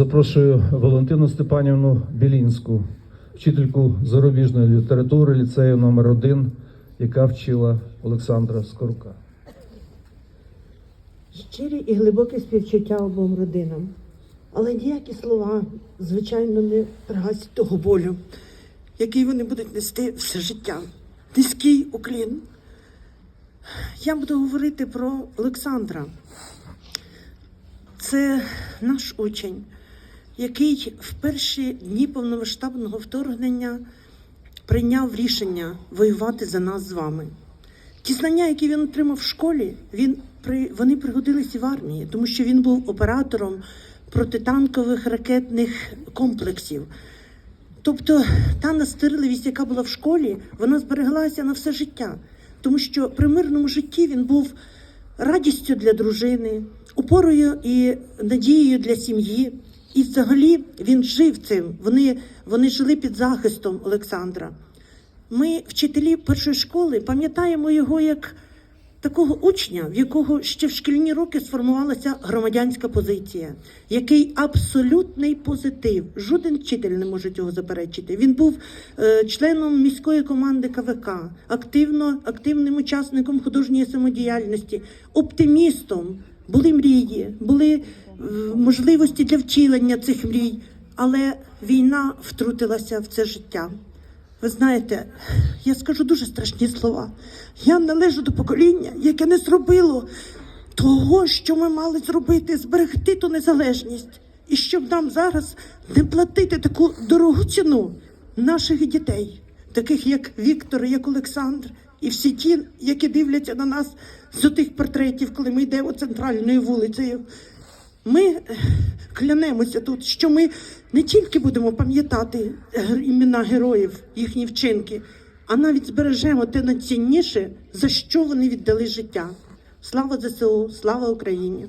запрошую Валентину Степанівну Білінську, вчительку зарубіжної літератури ліцею номер 1 яка вчила Олександра Скорука. Щирі і глибоке співчуття обом родинам. Але ніякі слова, звичайно, не пригасять того болю, який вони будуть нести все життя. Низький уклін. Я буду говорити про Олександра. Це наш учень, який в перші дні повномасштабного вторгнення прийняв рішення воювати за нас з вами. Ті знання, які він отримав в школі, він вони пригодились і в армії, тому що він був оператором протитанкових ракетних комплексів. Тобто та настирливість, яка була в школі, вона збереглася на все життя, тому що при мирному житті він був радістю для дружини, опорою і надією для сім'ї. І взагалі він жив цим. Вони, вони жили під захистом Олександра. Ми, вчителі першої школи, пам'ятаємо його як такого учня, в якого ще в шкільні роки сформувалася громадянська позиція, який абсолютний позитив. Жоден вчитель не може цього заперечити. Він був е, членом міської команди КВК, активно, активним учасником художньої самодіяльності, оптимістом. Були мрії, були е, можливості для втілення цих мрій, але війна втрутилася в це життя. Ви знаєте, я скажу дуже страшні слова. Я належу до покоління, яке не зробило того, що ми мали зробити, зберегти ту незалежність. І щоб нам зараз не платити таку дорогу ціну наших дітей, таких як Віктор, як Олександр, і всі ті, які дивляться на нас з тих портретів, коли ми йдемо центральною вулицею. Ми е, клянемося тут, що ми не тільки будемо пам'ятати е, імена героїв, їхні вчинки, а навіть збережемо те найцінніше, за що вони віддали життя. Слава ЗСУ, слава Україні!